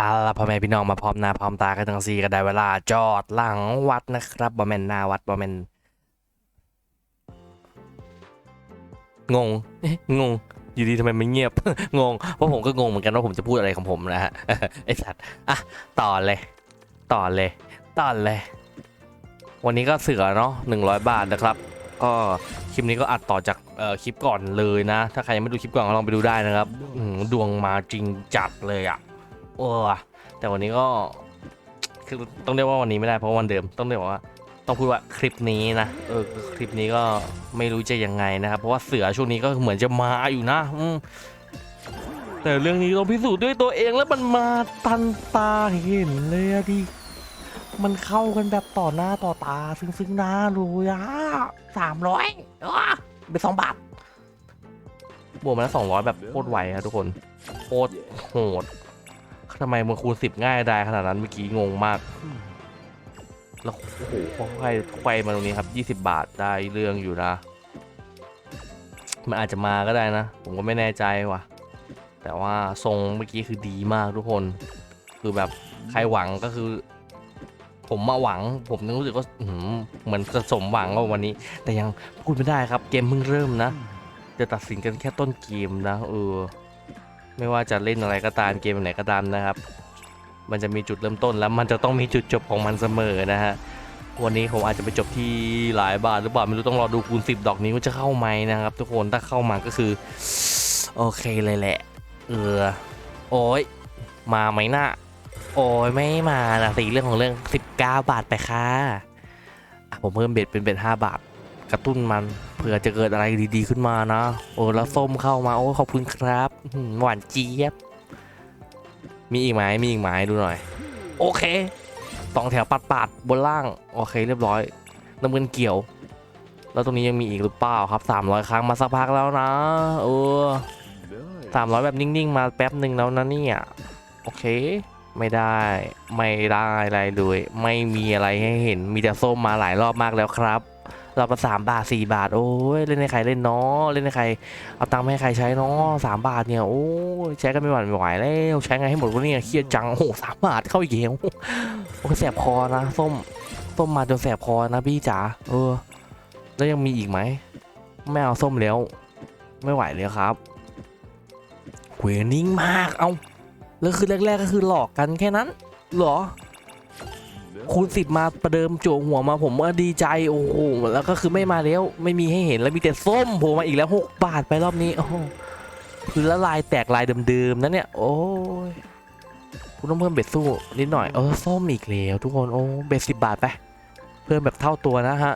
เอาล่ะพ่อแม่พี่น้องมาพร้อมหน้าพร้อมตากันทั้งสี่ก็ได้เวลา จอดหลังวัดนะครับบ่แม่นหน้าวัดบ่แม่นงงงง อยู่ดีทำไมมันเงียบ งง เพราะผมก็งงเหมือนกันว่าผมจะพูดอะไรของผมนะฮะไอสัตว์อะต่อเลย ต่อเลยต่อเลย วันนี้ก็เสือเนาะหนึ่งร้อยบาทนะครับ ก็คลิปนี้ก็อัดต่อจากเอ่อคลิปก่อนเลยนะ ถ้าใครยังไม่ดูคลิปก่อนก็ลองไปดูได้นะครับหือดวงมาจริงจัดเลยอะ โอ้แต่วันนี้ก็คือต้องเรียกว่าวันนี้ไม่ได้เพราะวันเดิมต้องเรียกว่าต้องพูดว่าคลิปนี้นะเออคลิปนี้ก็ไม่รู้จะยังไงนะครับเพราะว่าเสือช่วงนี้ก็เหมือนจะมาอยู่นะแต่เรื่องนี้ต้องพิสูจน์ด้วยตัวเองแล้วมันมาตันตาเห็นเลยอะดิมันเข้ากันแบบต่อหน้าต่อตา ซึ่งซึ่งหน้าเลยะสามร้อยเป็นสองบาทบวกมาแล้วสองร้อยแบบโคตรไวครับทุกคนโคตรโหด ทำไมมันคูณสิบง่ายได้ขนาดนั้นเมื่อกี้งงมาก แล้วโอ้โหพอไขว้ไขว้มาตรงนี้ครับ20บาทได้เรื่องอยู่นะ มันอาจจะมาก็ได้นะ ผมก็ไม่แน่ใจว่ะ แต่ว่าทรงเมื่อกี้คือดีมากทุกคน คือแบบใครหวังก็คือ ผมมาหวัง ผมนึกรู้สึกว่าอื้อหือเหมือนจะสมหวังว่าวันนี้ แต่ยังพูดไม่ได้ครับ เกมเพิ่งเริ่มนะ จะตัดสินกันแค่ต้นเกมนะเออ ไม่ว่าจะเล่นอะไรก็ตามเกมไหนก็ตามนะครับ มันจะมีจุดเริ่มต้นแล้วมันจะต้องมีจุดจบของมันเสมอนะฮะวันนี้ผมอาจจะไปจบที่หลายบาทหรือเปล่าไม่รู้ต้องรอดูคูณ10 ดอกนี้ว่าจะเข้าไหมนะครับ ทุกคนถ้าเข้ามาก็คือ โอเคเลยแหละ เออโอ้ยมาไหมนะโอ้ยไม่มานะสีเรื่องของเรื่อง 19 บาทไปค่ะอะผมเพิ่มเบ็ดเป็นเบ็ด5บาท กระตุ้นมันเผื่อจะเกิดอะไรดีๆขึ้นมานะ โอ้แล้วส้มเข้ามาโอ้ขอบคุณครับหวานเจี๊ยบ มีอีกไหมมีอีกไหมดูหน่อย โอเคสองแถวปัดปาดๆบนล่าง โอเคเรียบร้อยน้ำเงินเกี่ยว แล้วตรงนี้ยังมีอีกหรือเปล่าครับ 300 ครั้งมาสักพักแล้วนะเออสามร้อยแบบนิ่งๆ มาแป๊บหนึ่งแล้วนะเนี่ยโอเค ไม่ได้ไม่ได้อะไรเลย ไม่มีอะไรให้เห็นมีแต่ส้มมาหลายรอบมากแล้วครับ รอบละสามบาทสี่บาท โอ้ยเล่นให้ใครเล่นเนาะเล่นให้ใครเอาตังค์มาให้ใครใช้เนาะสามบาทเนี่ยโอ้ยใช้กันไม่หวั่นไม่ไหวแล้วใช้ไงให้หมดวะเนี่ยเครียดจังโอ้โหสามบาทเข้าอีกแล้วโอ้แสบคอนะส้มส้มมาจนแสบคอนะพี่จ๋าเออ แล้วยังมีอีกไหมไม่เอาส้มแล้ว ไม่ไหวเลยครับเวนิ่งมากเอาแล้วคือแรก ๆก็คือหลอกกันแค่นั้นหรอ คูณสิบมาประเดิมโจหัวมาผมก็ดีใจโอ้โหแล้วก็คือไม่มาแล้วไม่มีให้เห็นแล้วมีแต่ส้มโผล่มาอีกแล้วหกบาทไปรอบนี้โอ้คือละลายแตกลายเดิมๆนะเนี่ยโอ้ยคุณต้องเพิ่มเบ็ดสู้นิดหน่อยเออส้มอีกแล้วทุกคนโอ้เบ็ดสิบบาทไปเพิ่มแบบเท่าตัวนะฮะ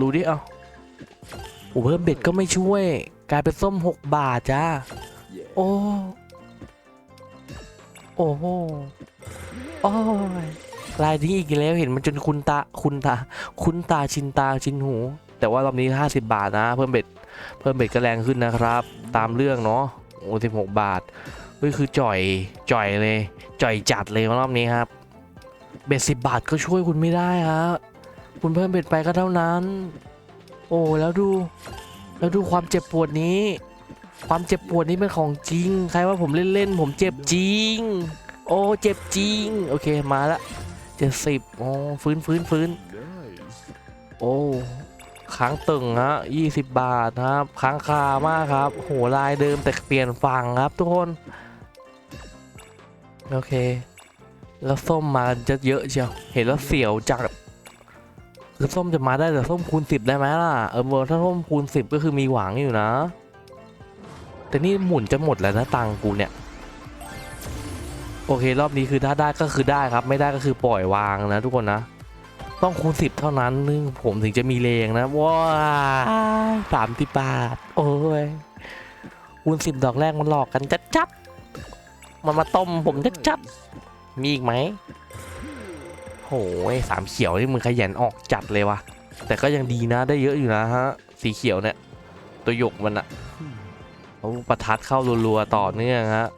รู้ดิเอาโอ้เพิ่มเบ็ดก็ไม่ช่วย กลายเป็นส้มหกบาทจ้าโอ้โอ้โหโอ้ย ลายนี้อีกแล้วเห็นมันจนคุณตาคุณตา คุณตาชินตาชินหู แต่ว่ารอบนี้ 50 บาทนะ เพิ่มเบ็ดเพิ่มเบ็ดก็แรงขึ้นนะครับ ตามเรื่องเนาะโอ้สิบหกบาทเฮ้ยคือจ่อยจ่อยเลย จ่อยจัดเลยรอบนี้ครับ เบ็ดสิบาทก็ช่วยคุณไม่ได้ครับคุณเพิ่มเบ็ดไปก็เท่านั้น โอ้แล้วดูแล้วดูความเจ็บปวดนี้ ความเจ็บปวดนี้เป็นของจริง ใครว่าผมเล่นๆผมเจ็บจริง โอ้เจ็บจริง โอเคมาละ จ็ดสิบโอ้ฟื้นฟื้นฟื้นโอ้ค้างตึงฮะยี่สิบบาทครับค้างคามากครับ โหลายเดิมแต่เปลี่ยนฝั่งครับทุกคน โอเค แล้วส้มมาจะเยอะเชียวเห็นแล้วเสียวจัดคือส้มจะมาได้แต่ส้มคูณสิบได้ไหมล่ะเออถ้าส้มคูณสิบก็คือมีหวังอยู่นะ แต่นี่หมุนจะหมดแล้วนะตังกูเนี่ย โอเค รอบนี้คือถ้าได้ก็คือได้ครับ ไม่ได้ก็คือปล่อยวางนะทุกคนนะ ต้องคูณสิบเท่านั้นนึงผมถึงจะมีแรงนะว้าสามสิบบาท โอ้ยคูณสิบดอกแรกมันหลอกกันจัดจัดๆมันมาต้มผมจัดจัดๆมีอีกไหมโหยสามเขียวนี่มึงขยันออกจัดเลยวะแต่ก็ยังดีนะได้เยอะอยู่นะฮะ สีเขียวเนี่ย ตัวหยกมันอะโอ้ประทัดเข้ารัวๆต่อเนื่องฮะ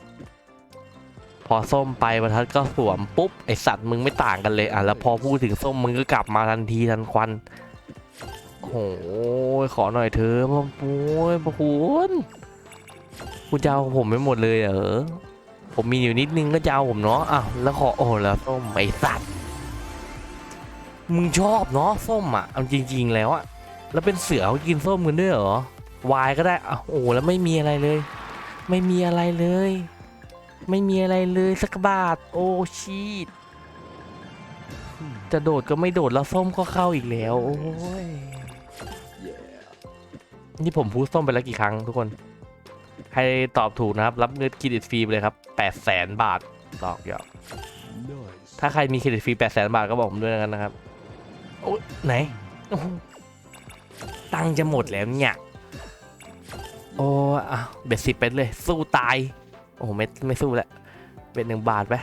พอส้มไปประทัดก็สวมปุ๊บไอสัตว์มึงไม่ต่างกันเลยอะแล้วพอพูดถึงส้มมึงก็กลับมาทันทีทันควันโอ้ยขอหน่อยเถอะพ่อปุ้ยพ่อคุณคุณจะเอาผมไม่หมดเลยเหรอผมมีอยู่นิดนึงก็จะเอาผมเนาะอ้าวแล้วขอโอ้แล้วส้มไอสัตว์มึงชอบเนาะส้มอะเอาจริง ๆ แล้วอะแล้วเป็นเสือเขากินส้มกันด้วยเหรอวายก็ได้อ้าวโอ้แล้วไม่มีอะไรเลย ไม่มีอะไรเลย ไม่มีอะไรเลยสักบาท โอ้ชีตจะโดดก็ไม่โดดแล้วส้มก็เข้าอีกแล้ว โอ้ยนี่ผมพูดส้มไปแล้วกี่ครั้งทุกคน ใครตอบถูกนะครับ รับเงินเครดิตฟรีไปเลยครับ8 0 0แสนบาทหลอกหยอก Nice. ถ้าใครมีเครดิตฟรี8 0 0แสนบาทก็บอกผมด้วยกันนะครับ โอ้ไหนโอ้โหตังจะหมดแล้วเนี่ย โอ้อะเบ็ดสิบเป็นเลย สู้ตาย อ้โหไม่ไม่สู้แล้วเบ็ดหนึ่งบาทไป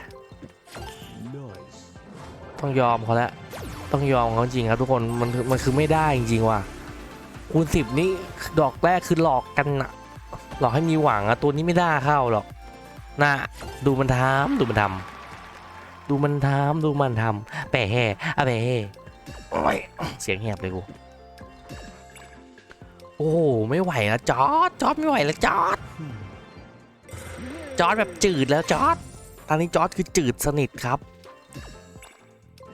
Nice. ต้องยอมเขาแล้วต้องยอมเขาจริงครับทุกคนมันคือมันคือไม่ได้จริงๆว่ะคูณสิบนี่ดอกแรกคือหลอกกันอะหลอกให้มีหวังอะตัวนี้ไม่ได้เข้าหรอกน่ะดูมันทำดูมันทำดูมันทำดูมันทำแปะแห่อะแปะแห่โอ้ยเสียงแหบเลยกูโอ้โหไม่ไหวแล้วจอร์ดจอร์ดไม่ไหวแล้วจอร์ด จอร์ดแบบจืดแล้วจอร์ดตอนนี้จอร์ดคือจืดสนิทครับ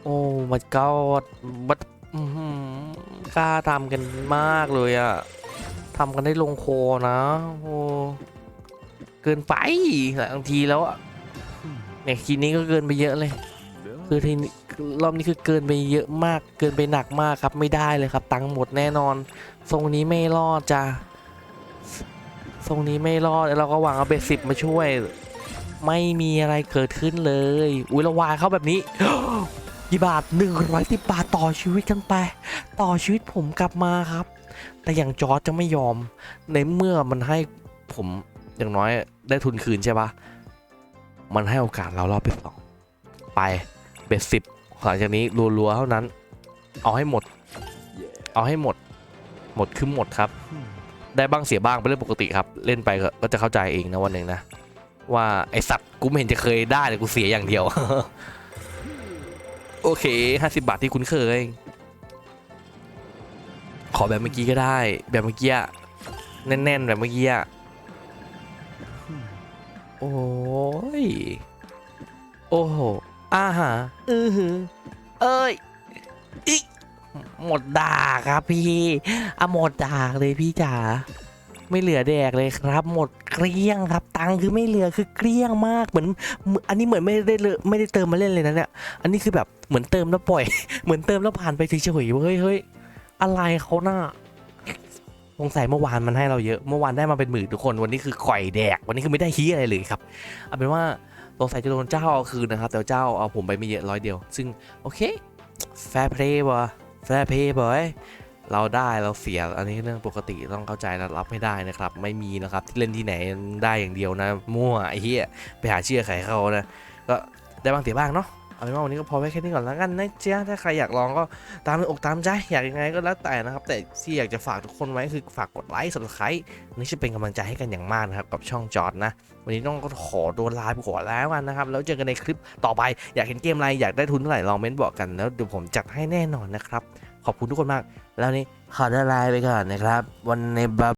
โอ้มันก็บัดอื้อหือกล้าทำกันมากเลยอะทำกันได้ลงคอนะโอ้เกินไปบางทีแล้วอะเนี่ยทีนี้ก็เกินไปเยอะเลย คือทีนี้รอบนี้คือเกินไปเยอะมาก เกินไปหนักมากครับ ไม่ได้เลยครับ ตังค์หมดแน่นอน ทรงนี้ไม่รอดจ้ะ ทรงนี้ไม่รอดเราก็หวังเอาเบสิบมาช่วย ไม่มีอะไรเกิดขึ้นเลย อุ้ยละวายเข้าแบบนี้กี่บาทหนึ่งร้อยสิบบาทต่อชีวิตกันไป ต่อชีวิตผมกลับมาครับ แต่อย่างจอร์จจะไม่ยอม ในเมื่อมันให้ผมอย่างน้อยได้ทุนคืนใช่ปะมันให้โอกาสเรารอบที่สองไปเบ็ดสิบหลังจากนี้รัวๆเท่านั้น เอาให้หมด เอาให้หมด หมดคือหมดครับ ได้บ้างเสียบ้างเป็นเรื่องปกติครับ เล่นไปก็จะเข้าใจเองนะวันหนึ่งนะ ว่าไอสัตว์กูไม่เห็นจะเคยได้เลยกูเสียอย่างเดียว โอเคห้าสิบาทที่คุ้นเคย ขอแบบเมื่อกี้ก็ได้ แบบเมื่อกี้แน่นๆแบบเมื่อกี้โอ้ย โอ้โหอาหาอือหือเอ้ย หมดดาครับพี่อะหมดดาเลยพี่จ๋าไม่เหลือแดกเลยครับ หมดเกลี้ยงครับ ตังคือไม่เหลือคือเกลี้ยงมากเหมือน อันนี้เหมือนไม่ได้ไม่ได้เติมมาเล่นเลยนะเนี่ยอันนี้คือแบบเหมือนเติมแล้วปล่อย เหมือนเติมแล้วผ่านไปเฉยๆเฮ้ยเฮ้ยอะไรเขาหน้าสงสัยเมื่อวานมันให้เราเยอะเมื่อวานได้มาเป็นหมื่นทุกคนวันนี้คือข่อยแดก วันนี้คือไม่ได้ฮีอะไรเลยครับเอาเป็นว่าสงสัยจะโดนเจ้าเอาคืนนะครับแต่เจ้าเอาผมไปไม่เยอะร้อยเดียว ซึ่งโอเคแฟร์เพลย์วะ แฟร์เพย์บอยเราได้เราเสียอันนี้เรื่องปกติต้องเข้าใจและรับไม่ได้นะครับ ไม่มีนะครับที่เล่นที่ไหนได้อย่างเดียวนะ มั่วไอ้เหี้ยไปหาเชื่อใครเขานะก็ได้บ้างเสียบ้างเนาะเอาเป็นว่าวันนี้ก็พอไว้แค่นี้ก่อนแล้วกันนะเจ๊ะถ้าใครอยากลองก็ตามอกตามใจอยากยังไงก็แล้วแต่นะครับ แต่ที่อยากจะฝากทุกคนไว้คือฝากกดไลค์ subscribe นี่จะเป็นกำลังใจให้กันอย่างมากนะครับกับช่องจอดนะ วันนี้ต้องขอตัวลาไปก่อนแล้วกันนะครับ แล้วเจอกันในคลิปต่อไปอยากเห็นเกมอะไรอยากได้ทุนเท่าไหร่ลองเม้นบอกกันแล้วเดี๋ยวผมจัดให้แน่นอนนะครับ ขอบคุณทุกคนมาก แล้วนี้ขอตัวลาไปก่อนนะครับ วันในบับ